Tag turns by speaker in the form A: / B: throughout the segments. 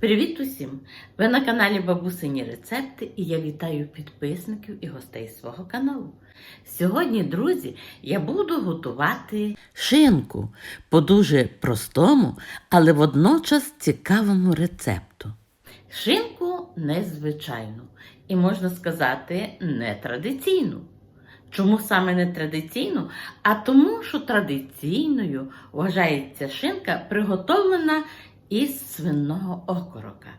A: Привіт усім! Ви на каналі Бабусині Рецепти і я вітаю підписників і гостей свого каналу. Сьогодні, друзі, я буду готувати шинку по дуже простому, але водночас цікавому рецепту. Шинку незвичайну і, можна сказати, нетрадиційну. Чому саме не традиційну? А тому, що традиційною вважається шинка, приготовлена із свиного окорока.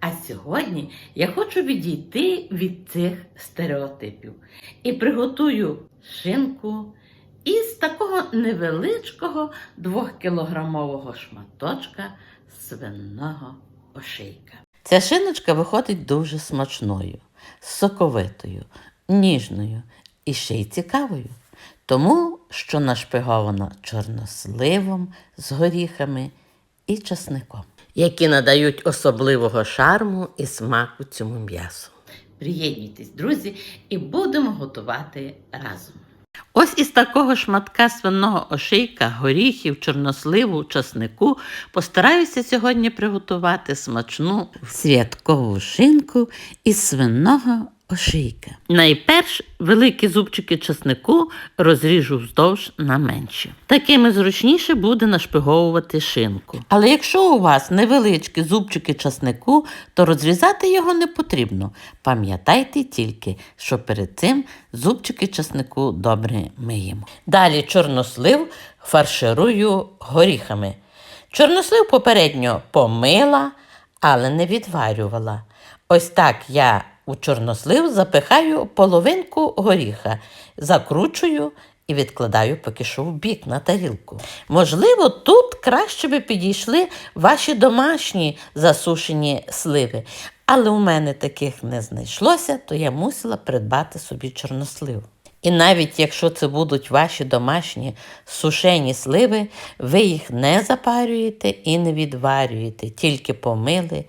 A: А сьогодні я хочу відійти від цих стереотипів і приготую шинку із такого невеличкого двохкілограмового шматочка свиного ошейка. Ця шиночка виходить дуже смачною, соковитою, ніжною і ще й цікавою, тому що нашпигована чорносливом з горіхами і часником, які надають особливого шарму і смаку цьому м'ясу. Приєднуйтесь, друзі, і будемо готувати разом. Ось із такого шматка свиного ошейка, горіхів, чорносливу, часнику постараюся сьогодні приготувати смачну святкову шинку із свиного ошейка. Найперш великі зубчики часнику розріжу вздовж на менші. Такими зручніше буде нашпиговувати шинку. Але якщо у вас невеличкі зубчики часнику, то розрізати його не потрібно. Пам'ятайте тільки, що перед цим зубчики часнику добре миємо. Далі чорнослив фарширую горіхами. Чорнослив попередньо помила, але не відварювала. Ось так я у чорнослив запихаю половинку горіха, закручую і відкладаю поки що в бік на тарілку. Можливо, тут краще би підійшли ваші домашні засушені сливи. Але у мене таких не знайшлося, то я мусила придбати собі чорнослив. І навіть якщо це будуть ваші домашні сушені сливи, ви їх не запарюєте і не відварюєте, тільки помили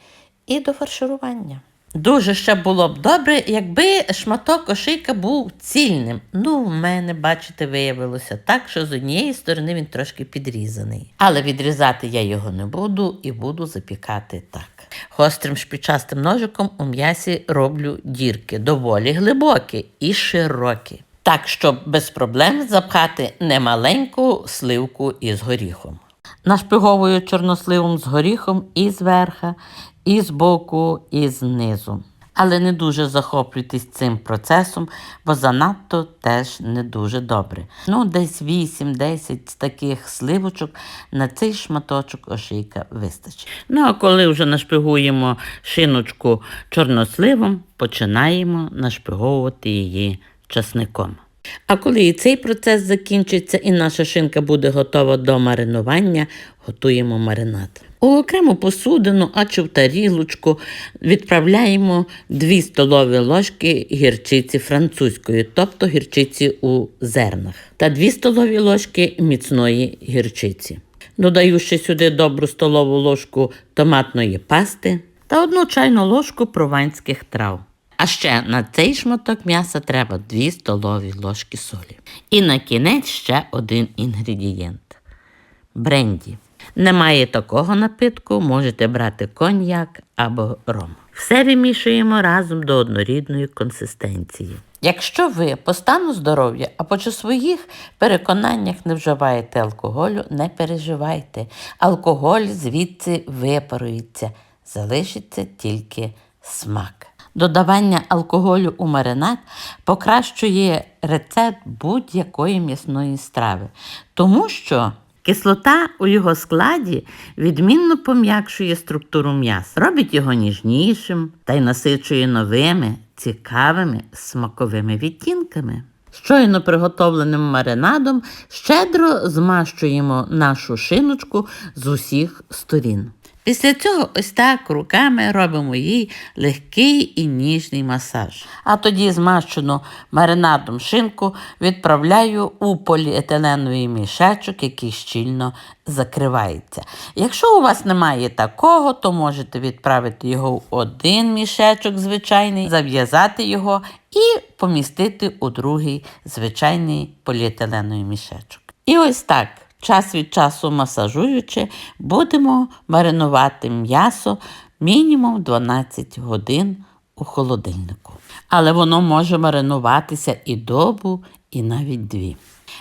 A: і до фарширування. Дуже ще було б добре, якби шматок ошийка був цільним. Ну, в мене, бачите, виявилося так, що з однієї сторони він трошки підрізаний. Але відрізати я його не буду і буду запікати так. Гострим шпічастим ножиком у м'ясі роблю дірки, доволі глибокі і широкі. Так, щоб без проблем запхати немаленьку сливку із горіхом. Нашпиговую чорносливом з горіхом і зверха, і збоку, і знизу. Але не дуже захоплюйтесь цим процесом, бо занадто теж не дуже добре. Ну, десь 8-10 таких сливочок на цей шматочок ошийка вистачить. Ну, а коли вже нашпигуємо шиночку чорносливом, починаємо нашпиговувати її часником. А коли і цей процес закінчиться і наша шинка буде готова до маринування, готуємо маринад. У окрему посудину, а чи в тарілочку відправляємо 2 столові ложки гірчиці французької, тобто гірчиці у зернах, та 2 столові ложки міцної гірчиці. Додаю ще сюди добру столову ложку томатної пасти та одну чайну ложку прованських трав. А ще на цей шматок м'яса треба 2 столові ложки солі. І на кінець ще один інгредієнт бренді. Немає такого напитку, можете брати коньяк або ром. Все вимішуємо разом до однорідної консистенції. Якщо ви по стану здоров'я або чи своїх переконаннях не вживаєте алкоголю, не переживайте. Алкоголь звідси випарується, залишиться тільки смак. Додавання алкоголю у маринад покращує рецепт будь-якої м'ясної страви, тому що кислота у його складі відмінно пом'якшує структуру м'яса, робить його ніжнішим та й насичує новими, цікавими смаковими відтінками. Щойно приготовленим маринадом щедро змащуємо нашу шиночку з усіх сторін. Після цього ось так руками робимо їй легкий і ніжний масаж. А тоді змащену маринадом шинку відправляю у поліетиленовий мішечок, який щільно закривається. Якщо у вас немає такого, то можете відправити його в один мішечок звичайний, зав'язати його і помістити у другий звичайний поліетиленовий мішечок. І ось так. Час від часу масажуючи, будемо маринувати м'ясо мінімум 12 годин у холодильнику. Але воно може маринуватися і добу, і навіть дві.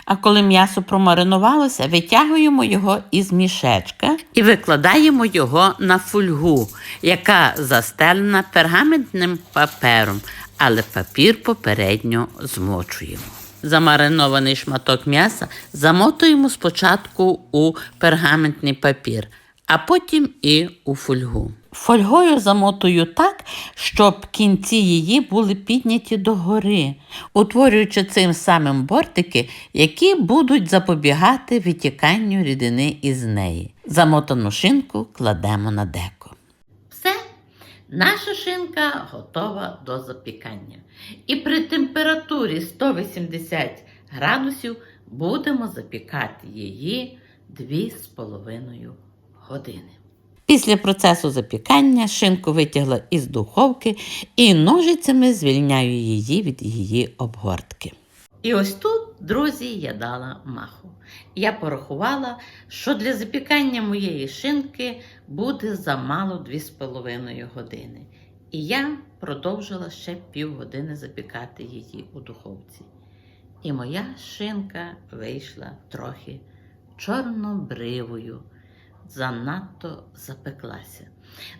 A: А коли м'ясо промаринувалося, витягуємо його із мішечка і викладаємо його на фольгу, яка застелена пергаментним папером, але папір попередньо змочуємо. Замаринований шматок м'яса замотуємо спочатку у пергаментний папір, а потім і у фольгу. Фольгою замотую так, щоб кінці її були підняті догори, утворюючи цим самим бортики, які будуть запобігати витіканню рідини із неї. Замотану шинку кладемо на деко. Все, наша шинка готова до запікання. І при температурі 180 градусів будемо запікати її 2,5 години. Після процесу запікання шинку витягла із духовки і ножицями звільняю її від її обгортки. І ось тут, друзі, я дала маху. Я порахувала, що для запікання моєї шинки буде замало 2,5 години. І я продовжила ще півгодини запікати її у духовці. І моя шинка вийшла трохи чорнобривою занадто запеклася.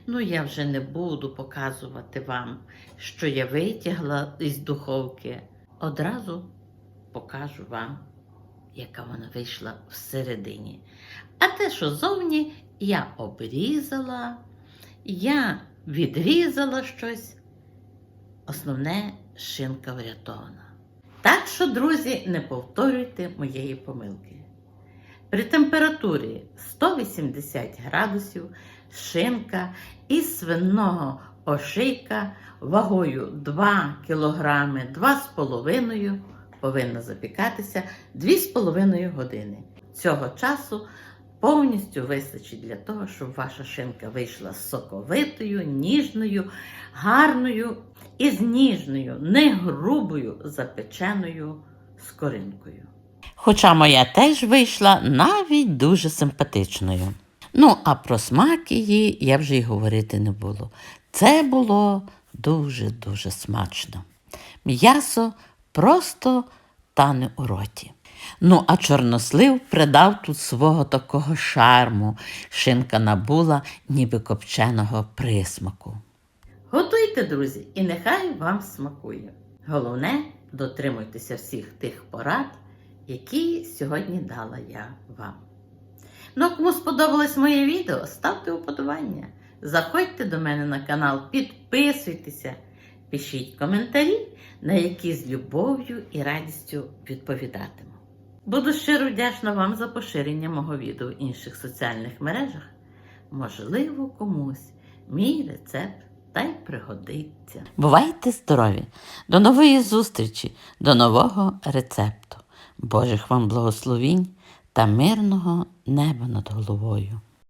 A: Ну, я вже не буду показувати вам, що я витягла із духовки. Одразу покажу вам, яка вона вийшла всередині. А те, що зовні, я обрізала, я відрізала щось. Основне шинка врятована. Так що, друзі, не повторюйте моєї помилки. При температурі 180 градусів шинка із свиного ошийка вагою 2 кг 2,5 повинна запікатися 2,5 години. Цього часу повністю вистачить для того, щоб ваша шинка вийшла соковитою, ніжною, гарною і з ніжною, не грубою запеченою скоринкою. Хоча моя теж вийшла навіть дуже симпатичною. Ну, а про смак її я вже й говорити не було. Це було дуже-дуже смачно. М'ясо просто тане у роті. Ну, а чорнослив придав тут свого такого шарму. Шинка набула, ніби копченого присмаку. Готуйте, друзі, і нехай вам смакує. Головне, дотримуйтеся всіх тих порад, які сьогодні дала я вам. Ну, а кому сподобалось моє відео, ставте уподобання. Заходьте до мене на канал, підписуйтеся, пишіть коментарі, на які з любов'ю і радістю відповідатиму. Буду щиро вдячна вам за поширення мого відео в інших соціальних мережах. Можливо, комусь мій рецепт та й пригодиться. Бувайте здорові! До нової зустрічі, до нового рецепту. Божих вам благословінь та мирного неба над головою.